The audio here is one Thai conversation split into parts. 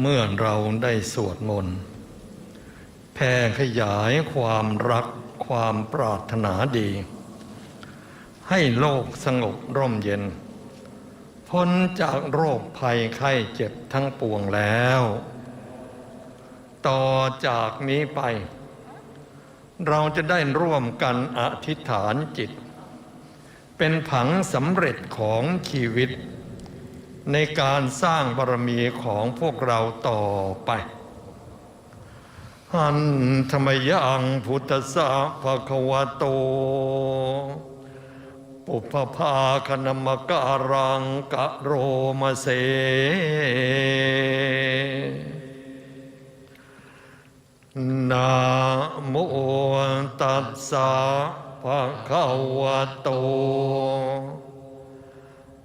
เมื่อเราได้สวดมนต์แผ่ขยายความรักความปรารถนาดี ให้โลกสงบร่มเย็น พ้นจากโรคภัยไข้เจ็บทั้งปวงแล้ว ต่อจากนี้ไป เราจะได้ร่วมกันอธิษฐานจิต เป็นผังสำเร็จของชีวิต ในการสร้างบารมีของพวกเราต่อไปหันธรรมยังพุทธสะภะคะวะโต ปุพพาคณมการังกะโรมาเสนะโมตัสสะภะคะวะโต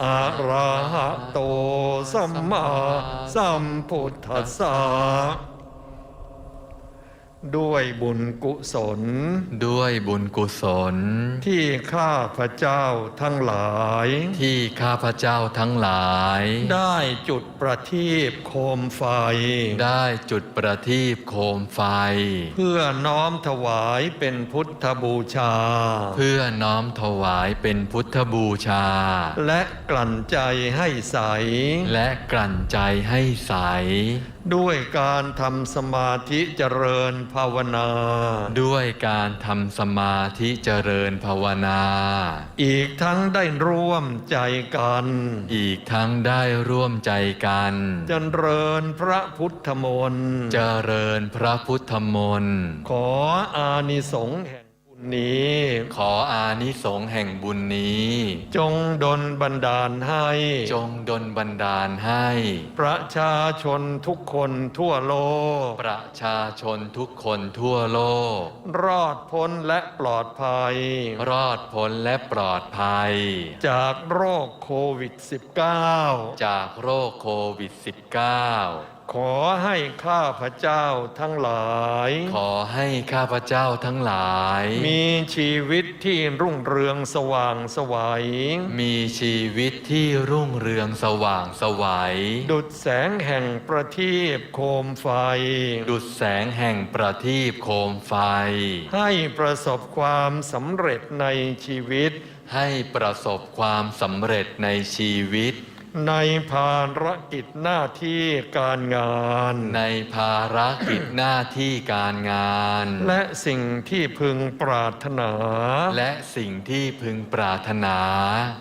อะระหะโตสัมมาสัมพุทธัสสะด้ วยบุญกุศล ด้วยบุญกุศล ที่ข้าพระเจ้าทั้งหลาย ที่ข้าพเจ้าทั้งหลาย ได้จุดประทีปโคมไฟ ได้จุดประทีปโคมไฟ เพื่อน้อมถวายเป็นพุทธบูชา เพื่อน้อมถวายเป็นพุทธบูชา และกลั่นใจให้ใส และกลั่นใจให้ใส ด้วยการทำสมาธิเจริญภาวนา ด้วยการทำสมาธิเจริญภาวนา อีกทั้งได้ร่วมใจกัน อีกทั้งได้ร่วมใจกัน เจริญพระพุทธมนต์ เจริญพระพุทธมนต์ ขออานิสงส์แห่งบุญ นี้ขออานิสงส์แห่งบุญนี้ จงดลบันดาลให้ จงดลบันดาลให้ ประชาชนทุกคนทั่วโลก ประชาชนทุกคนทั่วโลก รอดพ้นและปลอดภัย รอดพ้นและปลอดภัย จากโรคโควิด -19 จากโรคโควิด -19 ขอให้ข้าพระเจ้าทั้งหลาย ขอให้ข้าพเจ้าทั้งหลาย มีชีวิตที่รุ่งเรืองสว่างไสวัย มีชีวิตที่รุ่งเรืองสว่างไสวัย ดุดแสงแห่งประทีปโคมไฟ ดุดแสงแห่งประทีปโคมไฟ ให้ประสบความสำเร็จในชีวิต ให้ประสบความสำเร็จในชีวิต ในภารกิจหน้าที่การงาน ในภารกิจหน้าที่การงาน และสิ่งที่พึงปรารถนา และสิ่งที่พึงปรารถนา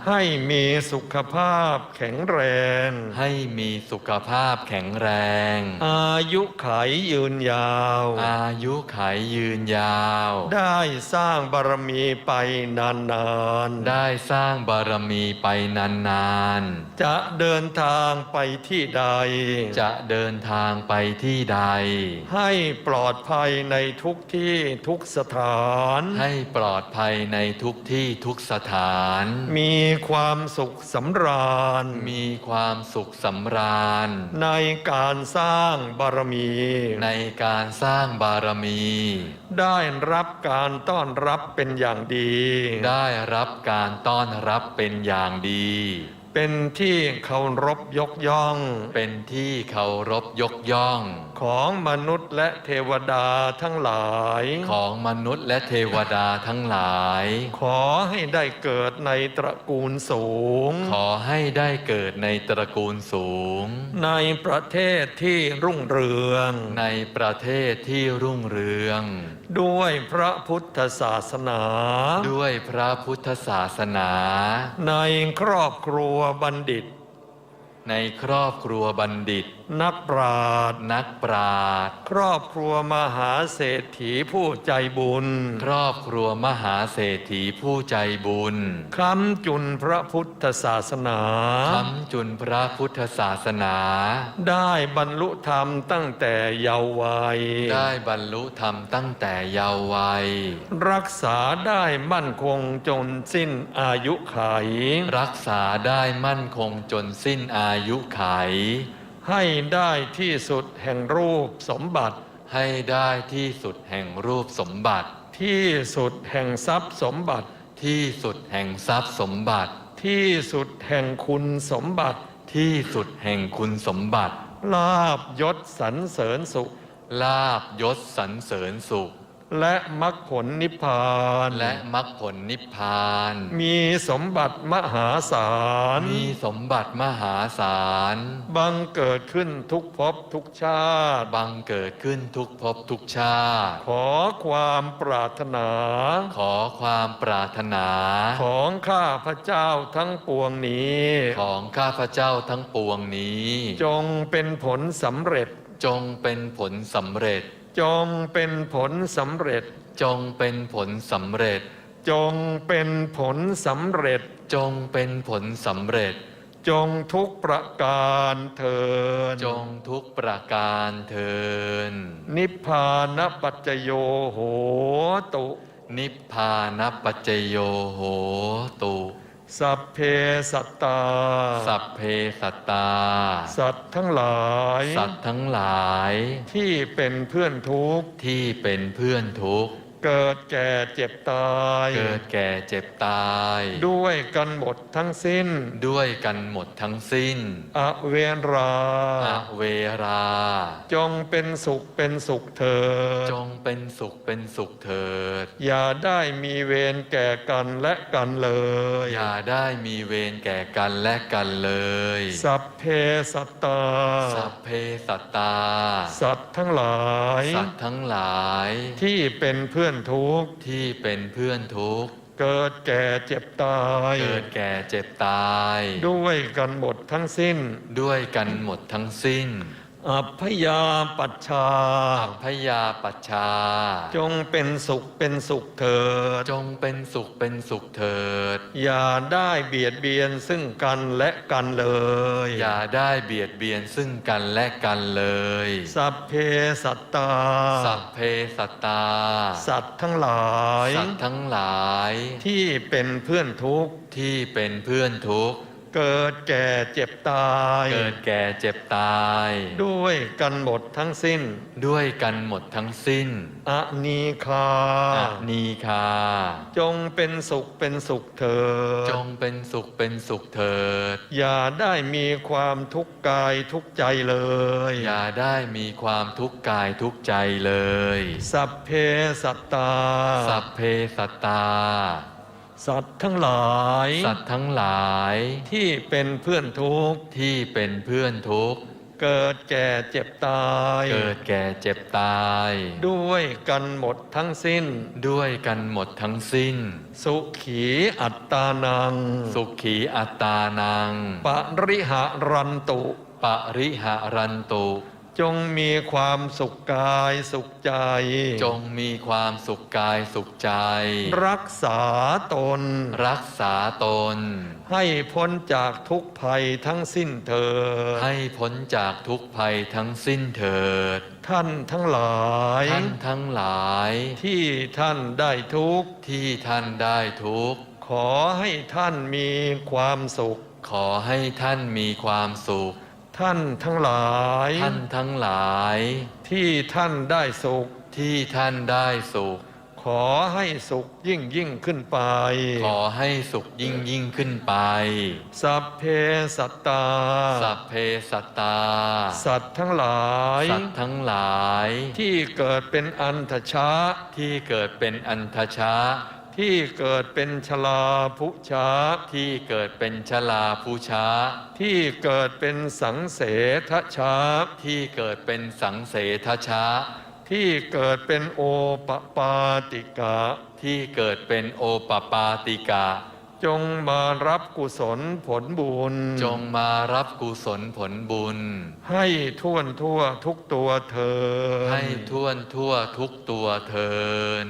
ให้มีสุขภาพแข็งแรง ให้มีสุขภาพแข็งแรง อายุขัยยืนยาว อายุขัยยืนยาว ได้สร้างบารมีไปนานๆ ได้สร้างบารมีไปนานๆ จะเดินทางไปที่ใด จะเดินทางไปที่ใด ให้ปลอดภัยในทุกที่ทุกสถาน ให้ปลอดภัยในทุกที่ทุกสถาน มีความสุขสำราญ มีความสุขสำราญ ในการสร้างบารมี ในการสร้างบารมี ได้รับการต้อนรับเป็นอย่างดี ได้รับการต้อนรับเป็นอย่างดี เป็นที่เคารพยกย่อง เป็นที่เคารพยกย่อง ของมนุษย์และเทวดาทั้งหลาย ของมนุษย์และเทวดาทั้งหลาย ขอให้ได้เกิดในตระกูลสูง ขอให้ได้เกิดในตระกูลสูง ในประเทศที่รุ่งเรือง ในประเทศที่รุ่งเรือง ด้วยพระพุทธศาสนา ด้วยพระพุทธศาสนา ในครอบครัวบัณฑิต ในครอบครัวบัณฑิต นักปราชญ์นักปราชญ์ครอบครัวมหาเศรษฐีผู้ใจบุญ ครอบครัวมหาเศรษฐีผู้ใจบุญค้ำจุนพระพุทธศาสนาค้ำจุนพระพุทธศาสนา ได้บรรลุธรรมตั้งแต่เยาว์วัย ได้บรรลุธรรมตั้งแต่เยาว์วัย รักษาได้มั่นคงจนสิ้นอายุไข รักษาได้มั่นคงจนสิ้นอายุไข ให้ได้ที่สุดแห่งรูปสมบัติ ให้ได้ที่สุดแห่งรูปสมบัติ ที่สุดแห่งทรัพย์สมบัติ ที่สุดแห่งทรัพย์สมบัติ ที่สุดแห่งคุณสมบัติ ที่สุดแห่งคุณสมบัติ ลาบยศสรรเสริญสุข ลาบยศสรรเสริญสุข และมรรคผลนิพพาน และมรรคผลนิพพาน มีสมบัติมหาศาล มีสมบัติมหาศาล บังเกิดขึ้นทุกภพทุกชาติ บังเกิดขึ้นทุกภพทุกชาติ ขอความปรารถนา ขอความปรารถนา ของข้าพระเจ้าทั้งปวงนี้ ของข้าพเจ้าทั้งปวงนี้ จงเป็นผลสำเร็จ จงเป็นผลสำเร็จ จงเป็นผลสำเร็จ จงเป็นผลสำเร็จ จงเป็นผลสำเร็จ จงเป็นผลสำเร็จ จงทุกประการเทินจงทุกประการเทินนิพพานปัจจโยโหตุ นิพพานปัจจโยโหตุ สัพเพสัตตา สัพเพสัตตา สัตว์ทั้งหลาย สัตว์ทั้งหลาย ที่เป็นเพื่อนทุกข์ ที่เป็นเพื่อนทุกข์ เกิดแก่เจ็บตาย เกิดแก่เจ็บตาย ด้วยกันหมดทั้งสิ้น ด้วยกันหมดทั้งสิ้น อเวราอเวรา จงเป็นสุขเป็นสุขเถิด จงเป็นสุขเป็นสุขเถิด อย่าได้มีเวรแก่กันและกันเลย อย่าได้มีเวรแก่กันและกันเลย สัพเพสัตตา สัพเพสัตตา สัตว์ทั้งหลาย สัตว์ทั้งหลาย ที่เป็นเพื่อนทุกข์ที่เป็นเพื่อนทุกข์เกิดแก่เจ็บตาย เกิดแก่เจ็บตาย ด้วยกันหมดทั้งสิ้น ด้วยกันหมดทั้งสิ้น อัพยาปัชชา อัพยาปัชชา จงเป็นสุขเป็นสุขเถิด จงเป็นสุขเป็นสุขเถิด อย่าได้เบียดเบียนซึ่งกันและกันเลย อย่าได้เบียดเบียนซึ่งกันและกันเลย สัพเพสัตตา สัพเพสัตตา สัตว์ทั้งหลาย สัตว์ทั้งหลาย ที่เป็นเพื่อนทุกข์ ที่เป็นเพื่อนทุกข์ เกิดแก่เจ็บตาย เกิดแก่เจ็บตาย ด้วยกันหมดทั้งสิ้น ด้วยกันหมดทั้งสิ้นอนีคาอนีคา จงเป็นสุขเป็นสุขเถิด จงเป็นสุขเป็นสุขเถิด อย่าได้มีความทุกข์กายทุกข์ใจเลย อย่าได้มีความทุกข์กายทุกข์ใจเลย สัพเพสัตตา สัพเพสัตตา สัตว์ทั้งหลาย สัตว์ทั้งหลายที่เป็นเพื่อนทุกข์ที่เป็นเพื่อนทุกข์เกิดแก่เจ็บตาย เกิดแก่เจ็บตาย ด้วยกันหมดทั้งสิ้น ด้วยกันหมดทั้งสิ้น สุขีอัตตานัง สุขีอัตตานัง ปริหารันตุ ปริหารันตุ จงมีความสุขกายสุขใจ จงมีความสุขกายสุขใจ รักษาตน รักษาตน ให้พ้นจากทุกภัยทั้งสิ้นเถิด ให้พ้นจากทุกภัยทั้งสิ้นเถิด ท่านทั้งหลาย ท่านทั้งหลาย ที่ท่านได้ทุกข์ที่ท่านได้ทุกข์ขอให้ท่านมีความสุข ขอให้ท่านมีความสุข ท่านทั้งหลาย ท่านทั้งหลาย ที่ท่านได้สุข ที่ท่านได้สุข ขอให้สุขยิ่งยิ่งขึ้นไป ขอให้สุขยิ่งยิ่งขึ้นไป สัพเพสัตตา สัพเพสัตตา สัตว์ทั้งหลาย สัตว์ทั้งหลาย ที่เกิดเป็นอันทชาที่เกิดเป็นอันทชะ ที่เกิดเป็นชลาภุชาที่เกิดเป็นชลาภูชาที่เกิดเป็นสังเสทชาที่เกิดเป็นสังเสทชะที่เกิดเป็นโอปปาติกะ ที่เกิดเป็นโอปปาติกะ จงมารับกุศลผลบุญ จงมารับกุศลผลบุญ ให้ท่วนทั่วทุกตัวเธอ ให้ท่วนทั่วทุกตัวเทิน